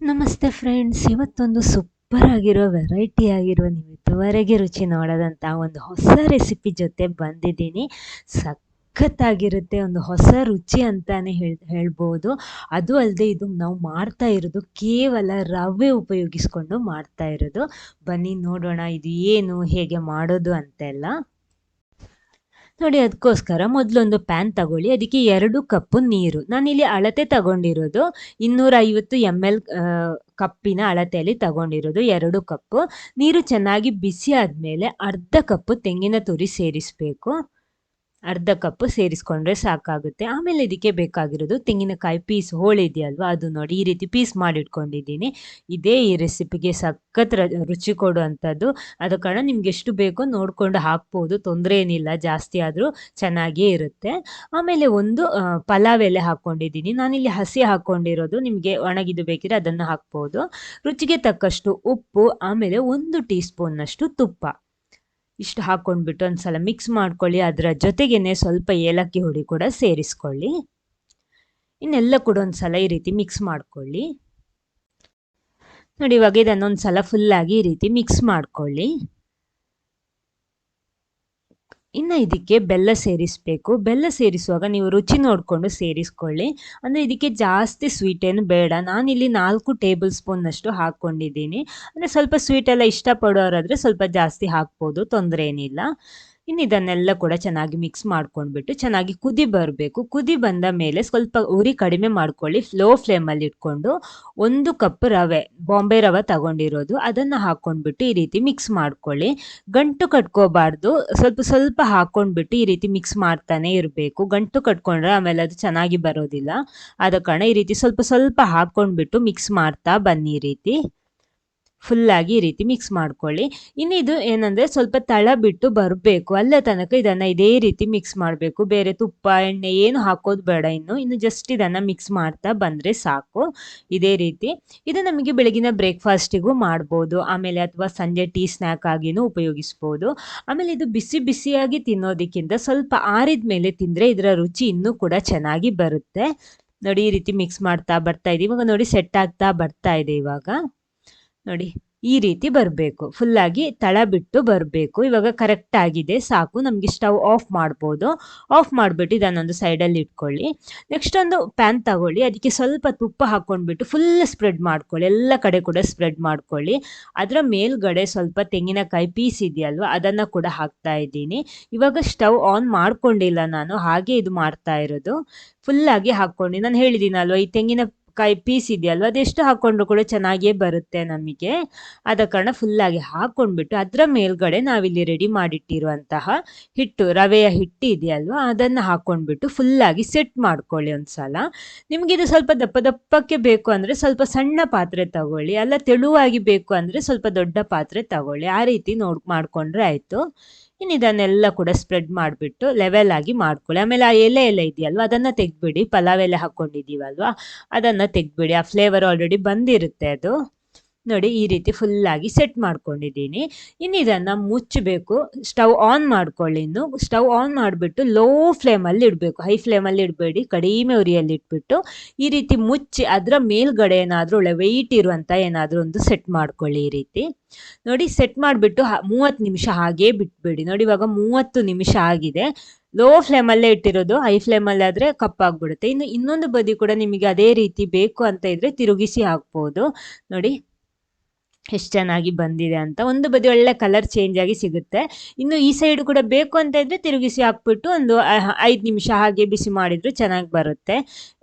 ನಮಸ್ತೆ ಫ್ರೆಂಡ್ಸ್ ಇವತ್ತೊಂದು ಸೂಪರ್ ಆಗಿರೋ ವೆರೈಟಿ ಆಗಿರೋ ನೀವು ಇದುವರೆಗೆ ರುಚಿ ನೋಡೋದಂಥ ಒಂದು ಹೊಸ ರೆಸಿಪಿ ಜೊತೆ ಬಂದಿದ್ದೀನಿ. ಸಖತ್ತಾಗಿರುತ್ತೆ ಒಂದು ಹೊಸ ರುಚಿ ಅಂತಾನೆ ಹೇಳ್, ಹೇಳ್ಬೋದು. ಅದು ಅಲ್ಲದೆ ಇದು ನಾವು ಮಾಡ್ತಾ ಇರೋದು ಕೇವಲ ರವೆ ಉಪಯೋಗಿಸ್ಕೊಂಡು ಮಾಡ್ತಾ ಇರೋದು. ಬನ್ನಿ ನೋಡೋಣ ಇದು ಏನು, ಹೇಗೆ ಮಾಡೋದು ಅಂತೆಲ್ಲ. ನೋಡಿ ಅದಕ್ಕೋಸ್ಕರ ಮೊದಲೊಂದು ಪ್ಯಾನ್ ತಗೊಳ್ಳಿ. ಅದಕ್ಕೆ ಎರಡು ಕಪ್ಪು ನೀರು. ನಾನಿಲ್ಲಿ ಅಳತೆ ತಗೊಂಡಿರೋದು ಇನ್ನೂರ ಐವತ್ತು ಎಂ ಎಲ್ ಕಪ್ಪಿನ ಅಳತೆಯಲ್ಲಿ ತಗೊಂಡಿರೋದು ಎರಡು ಕಪ್ಪು. ನೀರು ಚೆನ್ನಾಗಿ ಬಿಸಿ ಆದಮೇಲೆ ಅರ್ಧ ಕಪ್ಪು ತೆಂಗಿನ ತುರಿ ಸೇರಿಸಬೇಕು. ಅರ್ಧ ಕಪ್ ಸೇರಿಸ್ಕೊಂಡ್ರೆ ಸಾಕಾಗುತ್ತೆ. ಆಮೇಲೆ ಇದಕ್ಕೆ ಬೇಕಾಗಿರೋದು ತೆಂಗಿನಕಾಯಿ ಪೀಸ್ ಹೋಳಿದೆಯಲ್ವಾ ಅದು ನೋಡಿ ಈ ರೀತಿ ಪೀಸ್ ಮಾಡಿಟ್ಕೊಂಡಿದ್ದೀನಿ. ಇದೇ ಈ ರೆಸಿಪಿಗೆ ಸಖತ್ ರುಚಿ ಕೊಡುವಂಥದ್ದು. ಅದ ಕಾರಣ ನಿಮ್ಗೆ ಎಷ್ಟು ಬೇಕೋ ನೋಡಿಕೊಂಡು ಹಾಕ್ಬೋದು, ತೊಂದರೆ ಏನಿಲ್ಲ, ಜಾಸ್ತಿ ಆದರೂ ಚೆನ್ನಾಗೇ ಇರುತ್ತೆ. ಆಮೇಲೆ ಒಂದು ಪಲಾವ್ ಎಲೆ ಹಾಕ್ಕೊಂಡಿದ್ದೀನಿ. ನಾನಿಲ್ಲಿ ಹಸಿ ಹಾಕ್ಕೊಂಡಿರೋದು, ನಿಮಗೆ ಒಣಗಿದು ಬೇಕಿದ್ರೆ ಅದನ್ನು ಹಾಕ್ಬೋದು. ರುಚಿಗೆ ತಕ್ಕಷ್ಟು ಉಪ್ಪು, ಆಮೇಲೆ ಒಂದು ಟೀ ಸ್ಪೂನ್ನಷ್ಟು ತುಪ್ಪ. ಇಷ್ಟು ಹಾಕ್ಕೊಂಡ್ಬಿಟ್ಟು ಒಂದ್ಸಲ ಮಿಕ್ಸ್ ಮಾಡ್ಕೊಳ್ಳಿ, ಅದರ ಜೊತೆಗೇನೆ ಸ್ವಲ್ಪ ಏಲಕ್ಕಿ ಹುಡಿ ಕೂಡ ಸೇರಿಸ್ಕೊಳ್ಳಿ. ಇನ್ನೆಲ್ಲ ಕೂಡ ಒಂದ್ಸಲ ಈ ರೀತಿ ಮಿಕ್ಸ್ ಮಾಡ್ಕೊಳ್ಳಿ. ನೋಡಿ ಇವಾಗ ಇದನ್ನೊಂದು ಸಲ ಫುಲ್ಲಾಗಿ ಈ ರೀತಿ ಮಿಕ್ಸ್ ಮಾಡ್ಕೊಳ್ಳಿ. ಇನ್ನು ಇದಕ್ಕೆ ಬೆಲ್ಲ ಸೇರಿಸಬೇಕು. ಬೆಲ್ಲ ಸೇರಿಸುವಾಗ ನೀವು ರುಚಿ ನೋಡಿಕೊಂಡು ಸೇರಿಸ್ಕೊಳ್ಳಿ. ಅಂದರೆ ಇದಕ್ಕೆ ಜಾಸ್ತಿ ಸ್ವೀಟ್ ಏನು ಬೇಡ. ನಾನಿಲ್ಲಿ ನಾಲ್ಕು ಟೇಬಲ್ ಸ್ಪೂನ್ನಷ್ಟು ಹಾಕ್ಕೊಂಡಿದ್ದೀನಿ. ಅಂದರೆ ಸ್ವಲ್ಪ ಸ್ವೀಟೆಲ್ಲ ಇಷ್ಟಪಡೋರಾದರೆ ಸ್ವಲ್ಪ ಜಾಸ್ತಿ ಹಾಕ್ಬೋದು. ತೊಂದರೆ ಏನಿಲ್ಲ ಇನ್ನು ಇದನ್ನೆಲ್ಲ ಕೂಡ ಚೆನ್ನಾಗಿ ಮಿಕ್ಸ್ ಮಾಡ್ಕೊಂಡ್ಬಿಟ್ಟು ಚೆನ್ನಾಗಿ ಕುದಿ ಬರಬೇಕು. ಕುದಿ ಬಂದ ಮೇಲೆ ಸ್ವಲ್ಪ ಉರಿ ಕಡಿಮೆ ಮಾಡ್ಕೊಳ್ಳಿ. ಫ್ಲೋ ಫ್ಲೇಮಲ್ಲಿ ಇಟ್ಕೊಂಡು ಒಂದು ಕಪ್ ರವೆ ಬಾಂಬೆ ರವೆ ತಗೊಂಡಿರೋದು. ಅದನ್ನು ಹಾಕ್ಕೊಂಡ್ಬಿಟ್ಟು ಈ ರೀತಿ ಮಿಕ್ಸ್ ಮಾಡ್ಕೊಳ್ಳಿ. ಗಂಟು ಕಟ್ಕೋಬಾರ್ದು. ಸ್ವಲ್ಪ ಸ್ವಲ್ಪ ಹಾಕ್ಕೊಂಡ್ಬಿಟ್ಟು ಈ ರೀತಿ ಮಿಕ್ಸ್ ಮಾಡ್ತಾನೆ ಇರಬೇಕು. ಗಂಟು ಕಟ್ಕೊಂಡ್ರೆ ಆಮೇಲೆ ಅದು ಚೆನ್ನಾಗಿ ಬರೋದಿಲ್ಲ. ಆದ ಕಾರಣ ಈ ರೀತಿ ಸ್ವಲ್ಪ ಸ್ವಲ್ಪ ಹಾಕ್ಕೊಂಡ್ಬಿಟ್ಟು ಮಿಕ್ಸ್ ಮಾಡ್ತಾ ಬನ್ನಿ ಈ ರೀತಿ. ಫುಲ್ಲಾಗಿ ಈ ರೀತಿ ಮಿಕ್ಸ್ ಮಾಡ್ಕೊಳ್ಳಿ. ಇನ್ನು ಇದು ಏನಂದರೆ ಸ್ವಲ್ಪ ತಳ ಬಿಟ್ಟು ಬರಬೇಕು. ಅಲ್ಲ ತನಕ ಇದನ್ನು ಇದೇ ರೀತಿ ಮಿಕ್ಸ್ ಮಾಡಬೇಕು. ಬೇರೆ ತುಪ್ಪ, ಎಣ್ಣೆ ಏನು ಹಾಕೋದು ಬೇಡ ಇನ್ನು. ಇನ್ನು ಜಸ್ಟ್ ಇದನ್ನು ಮಿಕ್ಸ್ ಮಾಡ್ತಾ ಬಂದರೆ ಸಾಕು. ಇದೇ ರೀತಿ. ಇದು ನಮಗೆ ಬೆಳಗಿನ ಬ್ರೇಕ್ಫಾಸ್ಟಿಗೂ ಮಾಡ್ಬೋದು. ಆಮೇಲೆ ಅಥವಾ ಸಂಜೆ ಟೀ ಸ್ನ್ಯಾಕ್ ಆಗಿನೂ ಉಪಯೋಗಿಸ್ಬೋದು. ಆಮೇಲೆ ಇದು ಬಿಸಿ ಬಿಸಿಯಾಗಿ ತಿನ್ನೋದಕ್ಕಿಂತ ಸ್ವಲ್ಪ ಆರಿದ ಮೇಲೆ ತಿಂದರೆ ಇದರ ರುಚಿ ಇನ್ನೂ ಕೂಡ ಚೆನ್ನಾಗಿ ಬರುತ್ತೆ. ನೋಡಿ ಈ ರೀತಿ ಮಿಕ್ಸ್ ಮಾಡ್ತಾ ಬರ್ತಾ ಇದೆ. ಇವಾಗ ನೋಡಿ ಸೆಟ್ ಆಗ್ತಾ ಬರ್ತಾ ಇದೆ ಇವಾಗ. ನೋಡಿ, ಈ ರೀತಿ ಬರಬೇಕು. ಫುಲ್ಲಾಗಿ ತಳ ಬಿಟ್ಟು ಬರಬೇಕು. ಇವಾಗ ಕರೆಕ್ಟ್ ಆಗಿದೆ, ಸಾಕು. ನಮಗೆ ಸ್ಟವ್ ಆಫ್ ಮಾಡ್ಬೋದು. ಆಫ್ ಮಾಡಿಬಿಟ್ಟು ಇದನ್ನೊಂದು ಸೈಡಲ್ಲಿ ಇಟ್ಕೊಳ್ಳಿ. ನೆಕ್ಸ್ಟ್ ಒಂದು ಪ್ಯಾನ್ ತಗೊಳ್ಳಿ. ಅದಕ್ಕೆ ಸ್ವಲ್ಪ ತುಪ್ಪ ಹಾಕ್ಕೊಂಡ್ಬಿಟ್ಟು ಫುಲ್ ಸ್ಪ್ರೆಡ್ ಮಾಡ್ಕೊಳ್ಳಿ. ಎಲ್ಲ ಕಡೆ ಕೂಡ ಸ್ಪ್ರೆಡ್ ಮಾಡ್ಕೊಳ್ಳಿ. ಅದರ ಮೇಲ್ಗಡೆ ಸ್ವಲ್ಪ ತೆಂಗಿನಕಾಯಿ ಪೀಸ್ ಇದೆಯಲ್ವ, ಅದನ್ನು ಕೂಡ ಹಾಕ್ತಾ ಇದ್ದೀನಿ. ಇವಾಗ ಸ್ಟವ್ ಆನ್ ಮಾಡ್ಕೊಂಡಿಲ್ಲ ನಾನು. ಹಾಗೆ ಇದು ಮಾಡ್ತಾ ಇರೋದು. ಫುಲ್ಲಾಗಿ ಹಾಕ್ಕೊಂಡು. ನಾನು ಹೇಳಿದ್ದೀನಲ್ವ, ಈ ತೆಂಗಿನ ಕಾಯಿ ಪೀಸ್ ಇದೆಯಲ್ವ ಅದೆಷ್ಟು ಹಾಕ್ಕೊಂಡ್ರು ಕೂಡ ಚೆನ್ನಾಗಿಯೇ ಬರುತ್ತೆ ನಮಗೆ. ಆದ ಕಾರಣ ಫುಲ್ಲಾಗಿ ಹಾಕ್ಕೊಂಡ್ಬಿಟ್ಟು ಅದರ ಮೇಲ್ಗಡೆ ನಾವಿಲ್ಲಿ ರೆಡಿ ಮಾಡಿಟ್ಟಿರುವಂತಹ ಹಿಟ್ಟು, ರವೆಯ ಹಿಟ್ಟು ಇದೆಯಲ್ವ ಅದನ್ನು ಹಾಕ್ಕೊಂಡ್ಬಿಟ್ಟು ಫುಲ್ಲಾಗಿ ಸೆಟ್ ಮಾಡ್ಕೊಳ್ಳಿ ಒಂದು ಸಲ ಇದು ಸ್ವಲ್ಪ ದಪ್ಪ ದಪ್ಪಕ್ಕೆ ಬೇಕು ಅಂದರೆ ಸ್ವಲ್ಪ ಸಣ್ಣ ಪಾತ್ರೆ ತಗೊಳ್ಳಿ. ಅಲ್ಲ, ತೆಳುವಾಗಿ ಬೇಕು ಅಂದರೆ ಸ್ವಲ್ಪ ದೊಡ್ಡ ಪಾತ್ರೆ ತಗೊಳ್ಳಿ. ಆ ರೀತಿ ನೋಡ್, ಮಾಡಿಕೊಂಡ್ರೆ ಆಯಿತು. ಇನ್ನು ಇದನ್ನೆಲ್ಲ ಕೂಡ ಸ್ಪ್ರೆಡ್ ಮಾಡಿಬಿಟ್ಟು ಲೆವೆಲ್ ಆಗಿ ಮಾಡ್ಕೊಳ್ಳಿ. ಆಮೇಲೆ ಆ ಎಲೆ ಎಲ್ಲ ಇದೆಯಲ್ವ? ಅದನ್ನು ತೆಗೆದ್ಬಿಡಿ. ಪಲಾವ್ ಎಲೆ ಹಾಕ್ಕೊಂಡಿದ್ದೀವಲ್ವ ಅದನ್ನು ತೆಗೆದ್ಬಿಡಿ. ಆ ಫ್ಲೇವರ್ ಆಲ್ರೆಡಿ ಬಂದಿರುತ್ತೆ ಅದು. ನೋಡಿ ಈ ರೀತಿ ಫುಲ್ಲಾಗಿ ಸೆಟ್ ಮಾಡ್ಕೊಂಡಿದ್ದೀನಿ. ಇನ್ನು ಇದನ್ನು ಮುಚ್ಚಬೇಕು. ಸ್ಟವ್ ಆನ್ ಮಾಡ್ಕೊಳ್ಳಿ ಇನ್ನು. ಸ್ಟವ್ ಆನ್ ಮಾಡಿಬಿಟ್ಟು ಲೋ ಫ್ಲೇಮಲ್ಲಿ ಇಡಬೇಕು. ಹೈ ಫ್ಲೇಮಲ್ಲಿ ಇಡಬೇಡಿ. ಕಡಿಮೆ ಉರಿಯಲ್ಲಿ ಇಟ್ಬಿಟ್ಟು ಈ ರೀತಿ ಮುಚ್ಚಿ ಅದರ ಮೇಲ್ಗಡೆ ಏನಾದರೂ ಒಳ್ಳೆ ವೆಯ್ಟ್ ಇರುವಂಥ ಏನಾದರೂ ಒಂದು ಸೆಟ್ ಮಾಡ್ಕೊಳ್ಳಿ ಈ ರೀತಿ. ನೋಡಿ ಸೆಟ್ ಮಾಡಿಬಿಟ್ಟು ಮೂವತ್ತು ನಿಮಿಷ ಹಾಗೇ ಬಿಟ್ಬಿಡಿ. ನೋಡಿ ಇವಾಗ ಮೂವತ್ತು ನಿಮಿಷ ಆಗಿದೆ. ಲೋ ಫ್ಲೇಮಲ್ಲೇ ಇಟ್ಟಿರೋದು. ಹೈ ಫ್ಲೇಮಲ್ಲಿ ಆದರೆ ಕಪ್ಪಾಗ್ಬಿಡುತ್ತೆ ಇನ್ನು ಇನ್ನೊಂದು ಬದಿ ಕೂಡ ನಿಮಗೆ ಅದೇ ರೀತಿ ಬೇಕು ಅಂತ ಇದ್ದರೆ ತಿರುಗಿಸಿ ಹಾಕ್ಬೋದು. ನೋಡಿ. ಎಷ್ಟು ಚೆನ್ನಾಗಿ ಬಂದಿದೆ ಅಂತ ಒಂದು ಬದಿ ಒಳ್ಳೆ ಕಲರ್ ಚೇಂಜ್ ಆಗಿ ಸಿಗುತ್ತೆ. ಇನ್ನು ಈ ಸೈಡ್ ಕೂಡ ಬೇಕು ಅಂತ ಇದ್ದರೆ ತಿರುಗಿಸಿ ಹಾಕ್ಬಿಟ್ಟು ಒಂದು ಐದು ನಿಮಿಷ ಹಾಗೆ ಬಿಸಿ ಮಾಡಿದ್ರು ಚೆನ್ನಾಗಿ ಬರುತ್ತೆ.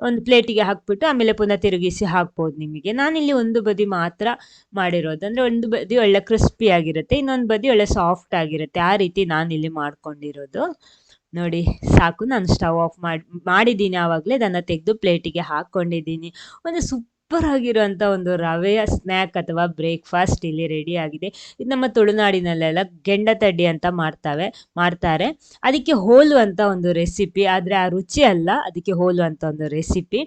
ಒಂದು ಪ್ಲೇಟಿಗೆ ಹಾಕ್ಬಿಟ್ಟು ಆಮೇಲೆ ಪುನಃ ತಿರುಗಿಸಿ ಹಾಕ್ಬೋದು ನಿಮಗೆ. ನಾನಿಲ್ಲಿ ಒಂದು ಬದಿ ಮಾತ್ರ ಮಾಡಿರೋದು. ಅಂದರೆ ಒಂದು ಬದಿ ಒಳ್ಳೆ ಕ್ರಿಸ್ಪಿ ಆಗಿರುತ್ತೆ, ಇನ್ನೊಂದು ಬದಿ ಒಳ್ಳೆ ಸಾಫ್ಟ್ ಆಗಿರುತ್ತೆ. ಆ ರೀತಿ ನಾನಿಲ್ಲಿ ಮಾಡ್ಕೊಂಡಿರೋದು. ನೋಡಿ, ಸಾಕು. ನಾನು ಸ್ಟವ್ ಆಫ್ ಮಾಡಿ, ಮಾಡಿದ್ದೀನಿ ಆವಾಗಲೇ. ಅದನ್ನು ತೆಗೆದು ಪ್ಲೇಟಿಗೆ ಹಾಕ್ಕೊಂಡಿದ್ದೀನಿ ಒಂದು ಸುಪ್ ಸೂಪರ್ ಆಗಿರುವಂಥ ಒಂದು ರವೆಯ ಸ್ನ್ಯಾಕ್ ಅಥವಾ ಬ್ರೇಕ್ಫಾಸ್ಟ್ ಇಲ್ಲಿ ರೆಡಿ ಆಗಿದೆ. ಇದು ನಮ್ಮ ತುಳುನಾಡಿನಲ್ಲೆಲ್ಲ ಗೆಂಡ ತಡ್ಡಿ ಅಂತ ಮಾಡ್ತಾವೆ, ಮಾಡ್ತಾರೆ. ಅದಕ್ಕೆ ಹೋಲುವಂಥ ಒಂದು ರೆಸಿಪಿ ಆದರೆ ಆ ರುಚಿ ಅಲ್ಲ, ಅದಕ್ಕೆ ಹೋಲುವಂಥ ಒಂದು ರೆಸಿಪಿ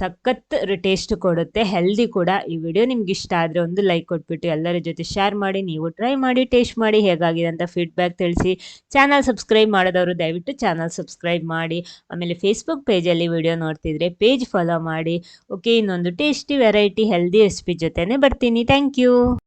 ಸಖತ್ ಟೇಸ್ಟ್ ಕೊಡುತ್ತೆ ಹೆಲ್ದಿ ಕೂಡ. ಈ ವಿಡಿಯೋ ನಿಮ್ಗೆ ಇಷ್ಟ ಆದರೆ ಒಂದು ಲೈಕ್ ಕೊಟ್ಬಿಟ್ಟು ಎಲ್ಲರ ಜೊತೆ ಶೇರ್ ಮಾಡಿ, ನೀವು ಟ್ರೈ ಮಾಡಿ ಟೇಸ್ಟ್ ಮಾಡಿ ಹೇಗಾಗಿದೆ ಅಂತ ಫೀಡ್ಬ್ಯಾಕ್ ತಿಳಿಸಿ. ಚಾನಲ್ ಸಬ್ಸ್ಕ್ರೈಬ್ ಮಾಡಿದವರು ದಯವಿಟ್ಟು ಚಾನಲ್ ಸಬ್ಸ್ಕ್ರೈಬ್ ಮಾಡಿ. ಆಮೇಲೆ ಫೇಸ್ಬುಕ್ ಪೇಜಲ್ಲಿ ವಿಡಿಯೋ ನೋಡ್ತಿದ್ರೆ ಪೇಜ್ ಫಾಲೋ ಮಾಡಿ. ಓಕೆ ಇನ್ನೊಂದು taste tasty variety healthy recipe ಜೊತೆನೆ ಬರ್ತೀನಿ. Thank you